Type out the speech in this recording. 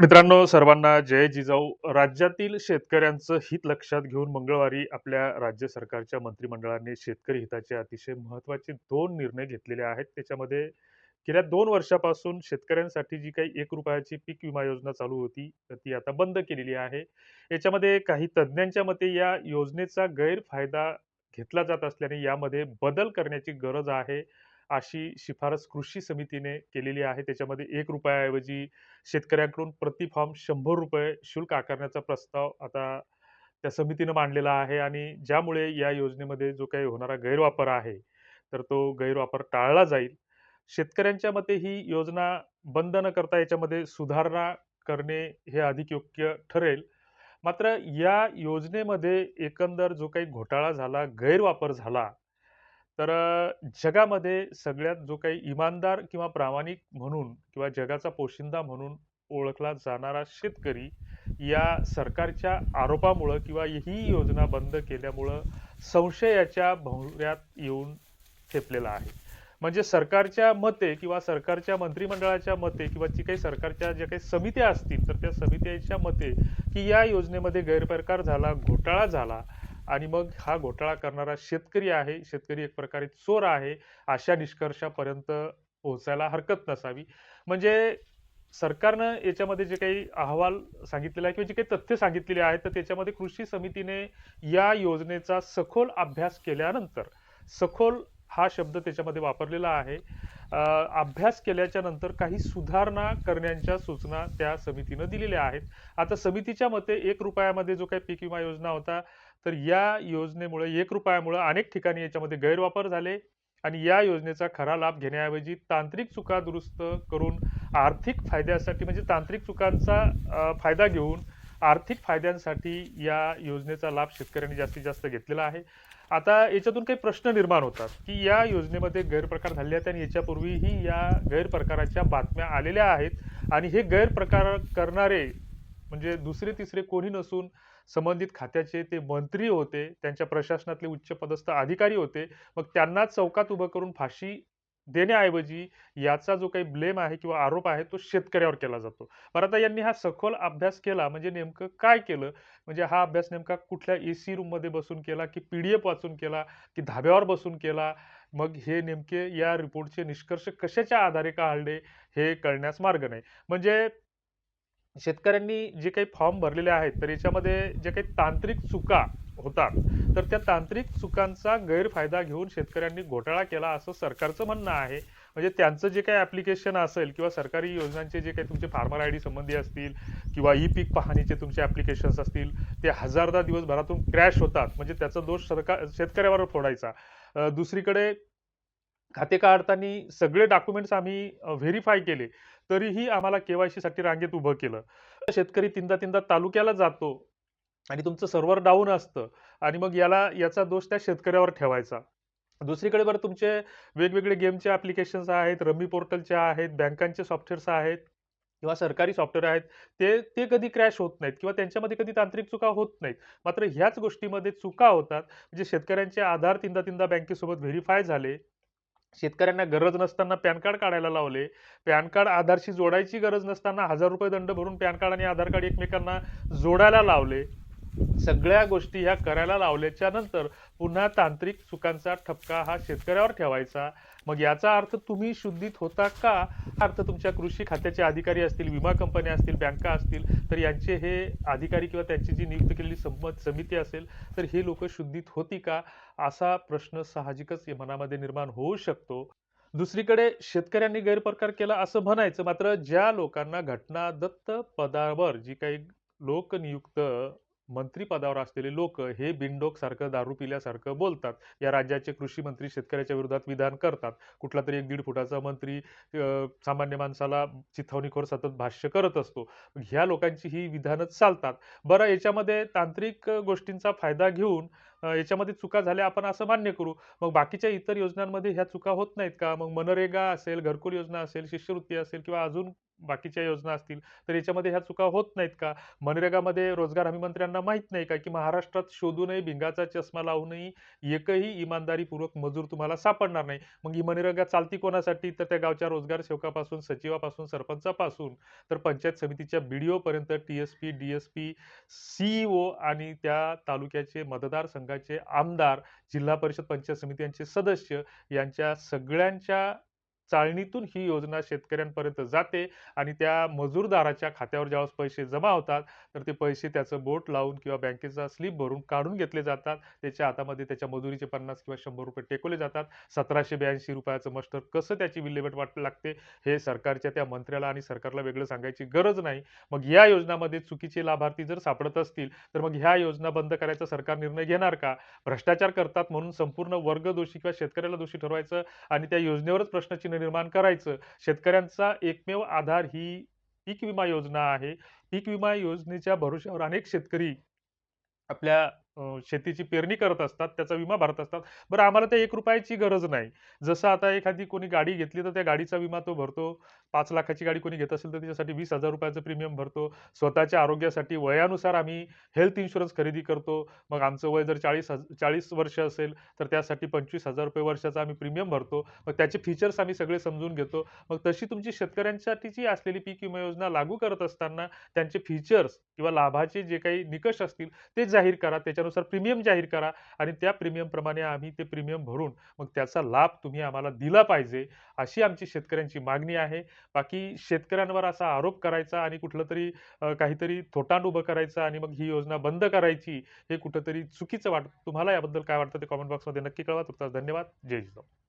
मित्रांनो सर्वांना जय जिजाऊ. राज्यातील शेतकऱ्यांचं हित लक्षात घेऊन मंगळवारी आपल्या राज्य सरकारच्या मंत्रिमंडळाने शेतकरी हिताचे अतिशय महत्त्वाचे दोन निर्णय घेतलेले आहेत. त्याच्यामध्ये गेल्या दोन वर्षापासून शेतकऱ्यांसाठी जी काही एक रुपयाची पीक विमा योजना चालू होती तर ती आता बंद केलेली आहे. याच्यामध्ये काही तज्ज्ञांच्या मते या योजनेचा गैरफायदा घेतला जात असल्याने यामध्ये बदल करण्याची गरज आहे. अशी शिफारस कृषी समितीने केलेली आहे. त्याच्यामध्ये एक रुपयाऐवजी शेतकऱ्यांकडून प्रति फॉर्म शंभर रुपये शुल्क आकारण्याचा प्रस्ताव आता त्या समितीनं मांडलेला आहे आणि ज्यामुळे या योजनेमध्ये जो काही होणारा गैरवापर आहे तर तो गैरवापर टाळला जाईल. शेतकऱ्यांच्या मते ही योजना बंद न करता याच्यामध्ये सुधारणा करणे हे अधिक योग्य ठरेल. मात्र या योजनेमध्ये एकंदर जो काही घोटाळा झाला गैरवापर झाला तर जगामध्ये सगळ्यात जो काही इमानदार किंवा प्रामाणिक म्हणून किंवा जगाचा पोशिंदा म्हणून ओळखला जाणारा शेतकरी या सरकारच्या आरोपामुळं किंवा ही योजना बंद केल्यामुळं संशयाच्या भोवऱ्यात येऊन ठेपलेला आहे. म्हणजे सरकारच्या मते किंवा सरकारच्या मंत्रिमंडळाच्या मते किंवा जी काही सरकारच्या ज्या काही समित्या असतील तर त्या समित्यांच्या मते की या योजनेमध्ये गैरप्रकार झाला घोटाळा झाला आणि मग हा घोटाळा करणारा शेतकरी आहे शेतकरी एक प्रकारे चोर आहे अशा निष्कर्षापर्यंत पोहोचायला हरकत नसावी. म्हणजे सरकारनं याच्यामध्ये जे काही अहवाल सांगितलेला आहे किंवा जे काही तथ्य सांगितलेले आहेत तर त्याच्यामध्ये कृषी समितीने या योजनेचा सखोल अभ्यास केल्यानंतर सखोल हा शब्द त्याच्यामध्ये वापरलेला आहे. अभ्यास केल्याच्यानंतर काही सुधारणा करण्याच्या सूचना त्या समितीनं दिलेल्या आहेत. आता समितीच्या मते एक रुपयामध्ये जो काही पीक विमा योजना होता तर या योजनेमुळे एक रुपयामुळे अनेक ठिकाणी याच्यामध्ये गैरवापर झाले आणि या योजनेचा खरा लाभ घेण्याऐवजी तांत्रिक चुका दुरुस्त करून आर्थिक फायद्यासाठी म्हणजे तांत्रिक चुकांचा फायदा घेऊन आर्थिक फायद्यांसाठी या योजनेचा लाभ शेतकऱ्यांनी जास्तीत जास्त घेतलेला आहे. आता याच्यातून काही प्रश्न निर्माण होतात की या योजनेमध्ये गैरप्रकार झाले आहेत आणि याच्यापूर्वीही या गैरप्रकाराच्या बातम्या आलेल्या आहेत आणि हे गैरप्रकार करणारे म्हणजे दुसरे तिसरे कोणी नसून संबंधित खात्याचे ते मंत्री होते त्यांच्या प्रशासनातले उच्च पदस्थ अधिकारी होते मग त्यांना चौकात उभं करून फाशी देण्याऐवजी याचा जो काही ब्लेम आहे किंवा आरोप आहे तो शेतकऱ्यावर केला जातो. बरं आता यांनी हा सखोल अभ्यास केला म्हणजे नेमकं काय केलं? म्हणजे हा अभ्यास नेमका कुठल्या ए सी रूममध्ये बसून केला की पी डी एफ वाचून केला की धाब्यावर बसून केला? मग हे नेमके या रिपोर्टचे निष्कर्ष कशाच्या आधारे काढले हे कळण्यास मार्ग नाही. म्हणजे शेतकऱ्यांनी जे काही फॉर्म भरलेले आहेत तर याच्यामध्ये जे काही तांत्रिक चुका होतात तर त्या तांत्रिक चुकांचा गैरफायदा घेऊन शेतकऱ्यांनी घोटाळा केला असं सरकारचं म्हणणं आहे. म्हणजे त्यांचं जे काही ॲप्लिकेशन असेल किंवा सरकारी योजनांचे जे काही तुमचे फार्मर आय डी संबंधी असतील किंवा ई पीक पाहणीचे तुमचे ॲप्लिकेशन्स असतील ते हजारदा दिवसभरातून क्रॅश होतात. म्हणजे त्याचा दोष सरकार शेतकऱ्यावर फोडायचा. दुसरीकडे खाते काढताना सगळे डॉक्युमेंट्स आम्ही व्हेरीफाय केले. तरीही आम्हाला केवायसी साठी रांगेत उभं केलं. शेतकरी तीनदा तीनदा तालुक्याला जातो आणि तुमचं सर्व्हर डाऊन असतं आणि मग याला याचा दोष त्या शेतकऱ्यावर ठेवायचा. दुसरीकडे बरं तुमचे वेगवेगळे गेमचे ॲप्लिकेशन्स आहेत रमी पोर्टलचे आहेत बँकांचे सॉफ्टवेअर्स आहेत किंवा सरकारी सॉफ्टवेअर आहेत ते ते कधी क्रॅश होत नाहीत किंवा त्यांच्यामध्ये कधी तांत्रिक चुका होत नाहीत. मात्र ह्याच गोष्टीमध्ये चुका होतात म्हणजे शेतकऱ्यांचे आधार तीनदा तीनदा बँकेसोबत व्हेरीफाय झाले शेतकऱ्यांना गरज नसताना पॅन कार्ड काढायला लावले. पॅन कार्ड आधारशी जोडायची गरज नसताना हजार रुपये दंड भरून पॅन कार्ड आणि आधार कार्ड एकमेकांना जोडायला लावले. सगळ्या गोष्टी ह्या करायला लावल्याच्या नंतर पुन्हा तांत्रिक चुकांचा ठपका हा शेतकऱ्यावर ठेवायचा. मग याचा अर्थ तुम्ही शुद्धीत होता का? अर्थ तुमच्या कृषी खात्याचे अधिकारी असतील विमा कंपन्या असतील बँका असतील तर यांचे हे अधिकारी किंवा त्यांची जी नियुक्त केलेली संमत समिती असेल तर हे लोक शुद्धीत होती का? असा प्रश्न साहजिकच मनामध्ये निर्माण होऊ शकतो. दुसरीकडे शेतकऱ्यांनी गैरप्रकार केला असं म्हणायचं मात्र ज्या लोकांना घटना दत्त पदावर जी काही लोकनियुक्त मंत्रीपदावर असलेले लोक हे बिनडोक सारखं दारू पिल्यासारखं बोलतात. या राज्याचे कृषी मंत्री शेतकऱ्याच्या विरोधात विधान करतात. कुठला तरी एक दीड फुटाचा मंत्री सामान्य माणसाला चिथावणीखोर सतत भाष्य करत असतो. ह्या लोकांची ही विधानच चालतात. बरं याच्यामध्ये तांत्रिक गोष्टींचा फायदा घेऊन याच्यामध्ये चुका झाल्या आपण असं मान्य करू. मग बाकीच्या इतर योजनांमध्ये ह्या चुका होत नाहीत का? मग मनरेगा असेल घरकुल योजना असेल शिष्यवृत्ती असेल किंवा अजून बाकीच्या योजना असतील तर याच्यामध्ये ह्या चुका होत नाहीत का? मनरेगामध्ये रोजगार हमी मंत्र्यांना माहीत नाही का की महाराष्ट्रात शोधूनही भिंगाचा चष्मा लावूनही एकही इमानदारीपूर्वक मजूर तुम्हाला सापडणार नाही? मग ही मनरेगा चालती कोणासाठी? तर त्या गावच्या रोजगार सेवकापासून सचिवापासून सरपंचापासून. तर पंचायत समितीच्या बीडीओ पर्यंत T S P D S P CEO आणि त्या तालुक्याचे मतदारसंघाचे आमदार जिल्हा परिषद पंचायत समित्यांचे सदस्य यांच्या सगळ्यांच्या चाळणीतून ही योजना शेतकऱ्यांपर्यंत जाते आणि त्या मजूरदाराच्या खात्यावर ज्यावेळेस पैसे जमा होतात तर ते पैसे त्याचं बोट लावून किंवा बँकेचा स्लिप भरून काढून घेतले जातात. त्याच्या हातामध्ये त्याच्या मजुरीचे पन्नास किंवा शंभर रुपये टेकवले जातात. सतराशे ब्याऐंशी रुपयाचं मस्टर कसं त्याची विल्हेवाट वाट लागते हे सरकारच्या त्या मंत्र्याला आणि सरकारला वेगळं सांगायची गरज नाही. मग या योजनामध्ये चुकीचे लाभार्थी जर सापडत असतील तर मग ह्या योजना बंद करायचा सरकार निर्णय घेणार का? भ्रष्टाचार करतात म्हणून संपूर्ण वर्ग दोषी किंवा शेतकऱ्याला दोषी ठरवायचं आणि त्या योजनेवरच प्रश्नचिन्ह निर्माण करायचं. शेतकऱ्यांचा एकमेव आधार ही पीक विमा योजना आहे. पीक विमा योजनेच्या भरोश्यावर अनेक शेतकरी आपल्या शेतीची पेरणी करत असतात त्याचा विमा भरत असतात. बरं आम्हाला त्या एक रुपयाची गरज नाही. जसं आता एखादी कोणी गाडी घेतली तर त्या गाडीचा विमा तो भरतो. पाच लाखाची गाडी कोणी घेत असेल तर त्याच्यासाठी वीस हजार रुपयाचं प्रीमियम भरतो. स्वतःच्या आरोग्यासाठी वयानुसार आम्ही हेल्थ इन्शुरन्स खरेदी करतो. मग आमचं वय जर चाळीस हज चाळीस वर्ष असेल तर त्यासाठी पंचवीस हजार रुपये वर्षाचा आम्ही प्रीमियम भरतो. मग त्याचे फीचर्स आम्ही सगळे समजून घेतो. मग तशी तुमची शेतकऱ्यांसाठीची असलेली पीक विमा योजना लागू करत असताना त्यांचे फीचर्स किंवा लाभाचे जे काही निकष असतील ते जाहीर करा. त्याच्या त्याच्यानुसार प्रीमियम जाहीर करा आणि त्या प्रीमियमप्रमाणे आम्ही ते प्रीमियम भरून मग त्याचा लाभ तुम्ही आम्हाला दिला पाहिजे अशी आमची शेतकऱ्यांची मागणी आहे. बाकी शेतकऱ्यांवर असा आरोप करायचा आणि कुठलं तरी काहीतरी थोटांड उभं करायचं आणि मग ही योजना बंद करायची हे कुठंतरी चुकीचं वाटतं तुम्हाला याबद्दल काय वाटतं ते कॉमेंट बॉक्समध्ये नक्की कळवा. तुमचा धन्यवाद. जय जिजाऊ